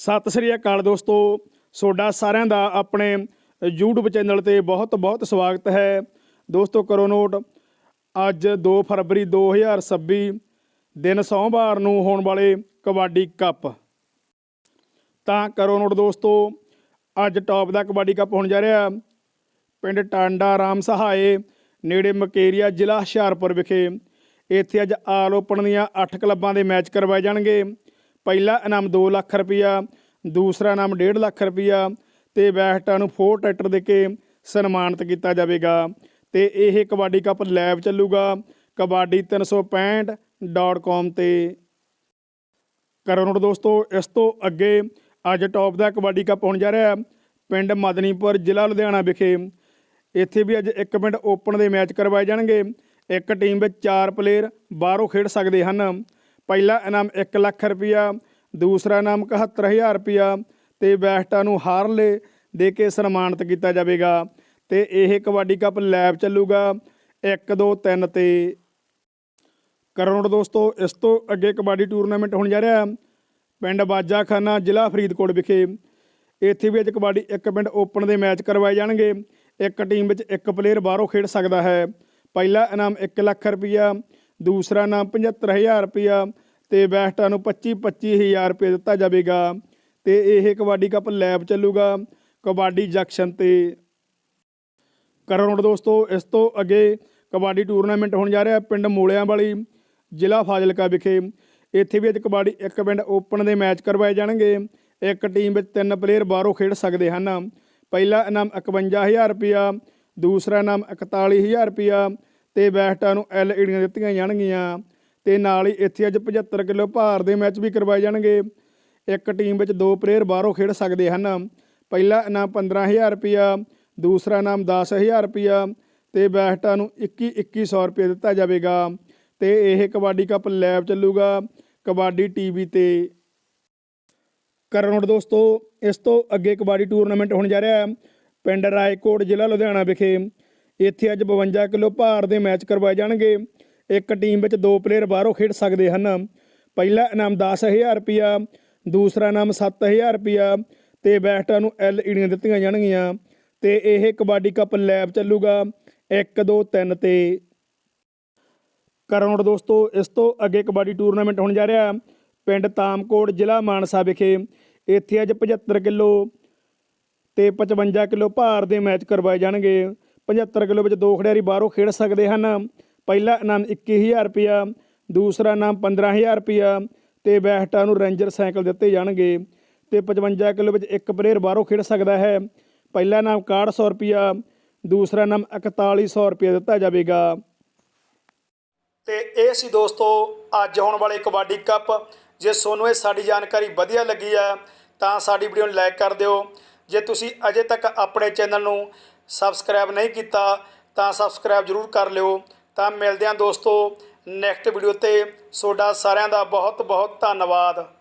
ਸਤਿ ਸ੍ਰੀ ਅਕਾਲ ਦੋਸਤੋ। ਤੁਹਾਡਾ ਸਾਰਿਆਂ ਦਾ ਆਪਣੇ YouTube ਚੈਨਲ ਤੇ ਬਹੁਤ ਬਹੁਤ ਸਵਾਗਤ ਹੈ। ਦੋਸਤੋ, ਕਰੋ ਨੋਟ, ਅੱਜ 2 ਫਰਵਰੀ 2026 ਦਿਨ ਸੋਮਵਾਰ ਨੂੰ ਹੋਣ ਵਾਲੇ ਕਬੱਡੀ ਕੱਪ। ਤਾਂ ਕਰੋ ਨੋਟ ਦੋਸਤੋ, ਅੱਜ ਟੌਪ ਦਾ ਕਬੱਡੀ ਕੱਪ ਹੋਣ ਜਾ ਰਿਹਾ। ਪਿੰਡ ਟਾਂਡਾ ਰਾਮ ਸਹਾਏ ਨੇੜੇ ਮਕੇਰੀਆ ਜ਼ਿਲ੍ਹਾ ਹੁਸ਼ਿਆਰਪੁਰ ਵਿਖੇ। ਇੱਥੇ ਅੱਜ ਆਲ ਓਪਨ ਦੀਆਂ 8 ਕਲੱਬਾਂ ਦੇ ਮੈਚ ਕਰਵਾਏ ਜਾਣਗੇ। ਪਹਿਲਾ ਇਨਾਮ 2 ਲੱਖ ਰੁਪਈਆ, ਦੂਸਰਾ ਇਨਾਮ 1.5 ਲੱਖ ਰੁਪਈਆ ਤੇ ਬੈਸਟਾਂ ਨੂੰ ਫੋਰ ਟਰੈਕਟਰ ਦੇ ਕੇ ਸਨਮਾਨਿਤ ਕੀਤਾ ਜਾਵੇਗਾ। ਤੇ ਇਹ ਕਬੱਡੀ ਕੱਪ ਲਾਈਵ ਚੱਲੂਗਾ। ਕਬੱਡੀ 365.com ਤੇ। ਕਰੋ ਨੋਟ ਦੋਸਤੋ, ਇਸ ਤੋਂ ਅੱਗੇ ਅੱਜ ਟੌਪ ਦਾ ਕਬੱਡੀ ਕੱਪ ਹੋਣ ਜਾ ਰਿਹਾ ਪਿੰਡ ਮਦਨੀਪੁਰ, ਜ਼ਿਲ੍ਹਾ ਲੁਧਿਆਣਾ ਵਿਖੇ। ਇੱਥੇ ਵੀ ਅੱਜ ਇੱਕ ਪਿੰਡ ਓਪਨ ਦੇ ਮੈਚ ਕਰਵਾਏ ਜਾਣਗੇ। ਇੱਕ ਟੀਮ ਵਿੱਚ 4 ਪਲੇਅਰ ਬਾਹਰੋਂ ਖੇਡ ਸਕਦੇ ਹਨ। ਪਹਿਲਾ ਇਨਾਮ 1 ਲੱਖ ਰੁਪਇਆ, ਦੂਸਰਾ ਇਨਾਮ 71000 ਰੁਪਇਆ ਤੇ ਬੈਸਟਾਂ ਨੂੰ ਹਾਰਲੇ ਦੇ ਕੇ ਸਨਮਾਨਿਤ ਕੀਤਾ ਜਾਵੇਗਾ। ਤੇ ਇਹ ਕਬੱਡੀ ਕੱਪ ਲੈਬ ਚੱਲੂਗਾ 1 2 3 ਤੇ। ਕਰੋੜ ਦੋਸਤੋ, ਇਸ ਤੋਂ ਅੱਗੇ ਕਬੱਡੀ ਟੂਰਨਾਮੈਂਟ ਹੋਣ ਜਾ ਰਿਹਾ ਪਿੰਡ ਬਾਜਾਖਾਨਾ, ਜ਼ਿਲ੍ਹਾ ਫਰੀਦਕੋਟ ਵਿਖੇ। ਇੱਥੇ ਵੀ ਅੱਜ ਕਬੱਡੀ ਇੱਕ ਪਿੰਡ ਓਪਨ ਦੇ ਮੈਚ ਕਰਵਾਏ ਜਾਣਗੇ। ਇੱਕ ਟੀਮ ਵਿੱਚ ਇੱਕ ਪਲੇਅਰ ਬਾਹਰੋਂ ਖੇਡ ਸਕਦਾ ਹੈ। ਪਹਿਲਾ ਇਨਾਮ 1 ਲੱਖ ਰੁਪਈਆ ਦੂਸਰਾ ਇਨਾਮ 75000 ਰੁਪਈਆ ਤੇ ਬੈਸਟਾਂ ਨੂੰ 25 25000 ਰੁਪਏ ਦਿੱਤਾ ਜਾਵੇਗਾ। ਤੇ ਇਹ ਕਬੱਡੀ ਕੱਪ ਲੈਬ ਚੱਲੂਗਾ ਕਬੱਡੀ ਜੰਕਸ਼ਨ ਤੇ। ਕਰੋੜ ਦੋਸਤੋ, ਇਸ ਤੋਂ ਅੱਗੇ ਕਬੱਡੀ ਟੂਰਨਾਮੈਂਟ ਹੋਣ ਜਾ ਰਿਹਾ ਪਿੰਡ ਮੂਲਿਆਂ ਵਾਲੀ ਜ਼ਿਲ੍ਹਾ ਫਾਜ਼ਿਲਕਾ ਵਿਖੇ। ਇੱਥੇ ਵੀ ਅੱਜ ਕਬੱਡੀ ਇੱਕ ਪਿੰਡ ਓਪਨ ਦੇ ਮੈਚ ਕਰਵਾਏ ਜਾਣਗੇ। ਇੱਕ ਟੀਮ ਵਿੱਚ ਤਿੰਨ ਪਲੇਅਰ ਬਾਹਰੋਂ ਖੇਡ ਸਕਦੇ ਹਨ। ਪਹਿਲਾ ਇਨਾਮ 51000 ਰੁਪਇਆ, ਦੂਸਰਾ ਇਨਾਮ 41000 ਰੁਪਇਆ ਤੇ ਬੈਸਟਾਂ ਨੂੰ ਐਲਈਡੀਆਂ ਦਿੱਤੀਆਂ ਜਾਣਗੀਆਂ ਤੇ ਨਾਲ ਹੀ ਇੱਥੇ ਅੱਜ 75 ਕਿਲੋ ਭਾਰ ਦੇ ਮੈਚ ਵੀ ਕਰਵਾਏ ਜਾਣਗੇ। ਇੱਕ ਟੀਮ ਵਿੱਚ ਦੋ ਪਲੇਅਰ ਬਾਹਰੋਂ ਖੇਡ ਸਕਦੇ ਹਨ। ਪਹਿਲਾ ਇਨਾਮ 15000 ਰੁਪਇਆ, ਦੂਸਰਾ ਇਨਾਮ 10000 ਰੁਪਇਆ ਤੇ ਬੈਸਟਾਂ ਨੂੰ 21 2100 ਰੁਪਏ ਦਿੱਤਾ ਜਾਵੇਗਾ ਤੇ ਇਹ ਕਬੱਡੀ ਕੱਪ ਲੈਬ ਚੱਲੂਗਾ ਕਬੱਡੀ ਟੀਵੀ ਤੇ। ਕਰਨੋਟ ਦੋਸਤੋ, ਇਸ ਤੋਂ ਅੱਗੇ ਕਬੱਡੀ ਟੂਰਨਾਮੈਂਟ ਹੋਣ ਜਾ ਰਿਹਾ ਹੈ। ਪਿੰਡ ਰਾਏਕੋਟ ਜ਼ਿਲ੍ਹਾ ਲੁਧਿਆਣਾ ਵਿਖੇ ਇੱਥੇ ਅੱਜ 52 ਕਿਲੋ ਭਾਰ ਦੇ ਮੈਚ ਕਰਵਾਏ ਜਾਣਗੇ। ਇੱਕ ਟੀਮ ਵਿੱਚ ਦੋ ਪਲੇਅਰ ਬਾਹਰੋਂ ਖੇਡ ਸਕਦੇ ਹਨ। ਪਹਿਲਾ ਇਨਾਮ 10000 ਰੁਪਇਆ, ਦੂਸਰਾ ਇਨਾਮ 7000 ਰੁਪਇਆ ਤੇ ਬੈਸਟਾਂ ਨੂੰ ਐਲਈਡੀਆਂ ਦਿੱਤੀਆਂ ਜਾਣਗੀਆਂ ਤੇ ਇਹ ਕਬੱਡੀ ਕੱਪ ਲੈਬ ਚੱਲੂਗਾ 1 2 3 ਤੇ। ਕਰਨੋਟ ਦੋਸਤੋ, ਇਸ ਤੋਂ ਅੱਗੇ ਕਬੱਡੀ ਟੂਰਨਾਮੈਂਟ ਹੋਣ ਜਾ ਰਿਹਾ। ਪਿੰਡ ਤਾਮਕੋਟ ਜ਼ਿਲ੍ਹਾ ਮਾਨਸਾ ਵਿਖੇ ਇੱਥੇ ਅੱਜ 75 ਕਿਲੋ ਤੇ 55 ਕਿਲੋ ਭਾਰ ਦੇ ਮੈਚ ਕਰਵਾਏ ਜਾਣਗੇ। 75 ਕਿਲੋ ਵਿੱਚ ਦੋ ਖਿਡਾਰੀ ਬਾਹਰੋਂ ਖੇਡ ਸਕਦੇ ਹਨ। ਪਹਿਲਾ ਇਨਾਮ 21000 ਰੁਪਇਆ, ਦੂਸਰਾ ਇਨਾਮ 15000 ਰੁਪਇਆ ਤੇ ਬੈਸਟਾਂ ਨੂੰ ਰੇਂਜਰ ਸਾਈਕਲ ਦਿੱਤੇ ਜਾਣਗੇ ਤੇ 55 ਕਿਲੋ ਵਿੱਚ ਇੱਕ ਪਲੇਅਰ ਬਾਹਰੋਂ ਖੇਡ ਸਕਦਾ ਹੈ। ਪਹਿਲਾ ਇਨਾਮ 6100 ਰੁਪਇਆ, ਦੂਸਰਾ ਇਨਾਮ 4100 ਰੁਪਇਆ ਦਿੱਤਾ ਜਾਵੇਗਾ। ਤੇ ਇਹ ਸੀ ਦੋਸਤੋ, ਅੱਜ ਹੋਣ ਵਾਲੇ ਕਬੱਡੀ ਕੱਪ। ਜੇ ਤੁਹਾਨੂੰ ਇਹ ਸਾਡੀ ਜਾਣਕਾਰੀ ਵਧੀਆ ਲੱਗੀ ਆ ਤਾਂ ਸਾਡੀ ਵੀਡੀਓ ਨੂੰ ਲਾਈਕ ਕਰ ਦਿਓ। ਜੇ ਤੁਸੀਂ ਅਜੇ ਤੱਕ ਆਪਣੇ ਚੈਨਲ ਨੂੰ ਸਬਸਕ੍ਰਾਈਬ ਨਹੀਂ ਕੀਤਾ ਤਾਂ ਸਬਸਕ੍ਰਾਈਬ ਜ਼ਰੂਰ ਕਰ ਲਿਓ। ਤਾਂ ਮਿਲਦੇ ਹਾਂ ਦੋਸਤੋ ਨੈਕਸਟ ਵੀਡੀਓ ਤੇ। ਤੁਹਾਡਾ ਸਾਰਿਆਂ ਦਾ ਬਹੁਤ ਬਹੁਤ ਧੰਨਵਾਦ।